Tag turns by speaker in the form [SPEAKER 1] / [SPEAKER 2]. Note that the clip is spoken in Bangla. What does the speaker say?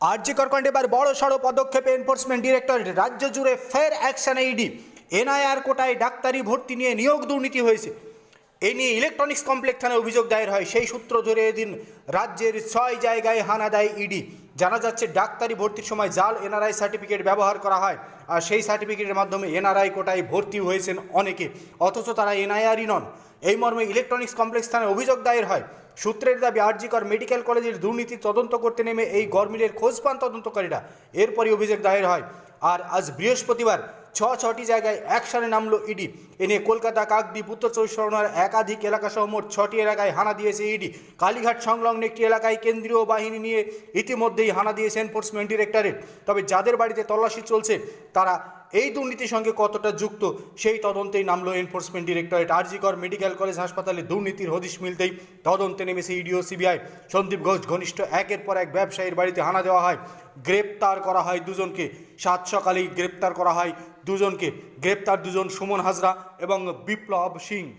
[SPEAKER 1] আরজিকর কাণ্ডে এবার বড় সড়ো পদক্ষেপে এনফোর্সমেন্ট ডিরেক্টরেট রাজ্য জুড়ে ফের অ্যাকশন ইডি এনআইআর কোটায় ডাক্তারি ভর্তি নিয়ে নিয়োগ দুর্নীতি হয়েছে। এ নিয়ে ইলেকট্রনিক্স কমপ্লেক্স থানায় অভিযোগ দায়ের হয়। সেই সূত্র ধরে এদিন রাজ্যের ছয় জায়গায় হানা দেয় ইডি জানা যাচ্ছে ডাক্তারি ভর্তির সময় জাল এনআরআই সার্টিফিকেট ব্যবহার করা হয় আর সেই সার্টিফিকেটের মাধ্যমে এনআরআই কোটায় ভর্তি হয়েছেন অনেকে। অথচ তারা এনআইআরই নন। এই মর্মে ইলেকট্রনিক্স কমপ্লেক্স থানায় অভিযোগ দায়ের হয়। সূত্রের দাবি, আরজিকর মেডিকেল কলেজের দুর্নীতি তদন্ত করতে নেমে এই গরমিলের খোঁজ পান তদন্তকারীরা। এরপরই অভিযোগ দায়ের হয়। আর আজ বৃহস্পতিবার ছ, ছটি জায়গায় একসাথে নামলো ইডি। এ নিয়ে কলকাতা, কাকদ্বীপ, উত্তর চব্বিশ পরগনার একাধিক এলাকাসহ মোট ছটি এলাকায় হানা দিয়েছে ইডি। কালীঘাট সংলগ্ন একটি এলাকায় কেন্দ্রীয় বাহিনী নিয়ে ইতিমধ্যেই হানা দিয়েছে এনফোর্সমেন্ট ডিরেক্টরেট তবে যাদের বাড়িতে তল্লাশি চলছে, তারা এই দুর্নীতির সঙ্গে কতটা যুক্ত, সেই তদন্তেই নামলো enforcement directorate RG Kar medical college হাসপাতালে দুর্নীতির হদিশ মিলতেই তদন্তে নেমেছে ইডিও, সিবিআই। সন্দীপ ঘোষ, ঘনিষ্ঠ একের পর এক ব্যবসায়ীর বাড়িতে হানা দেওয়া হয়। গ্রেপ্তার করা হয় দুজনকে। সাত সকালেই গ্রেপ্তার করা হয় দুজনকে। গ্রেপ্তার দুজন সুমন হাজরা এবং বিপ্লব সিং।